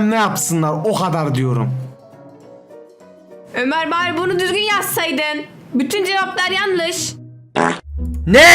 bilmem ne yapsınlar o kadar diyorum. Ömer bari bunu düzgün yazsaydın. Bütün cevaplar yanlış. Ne?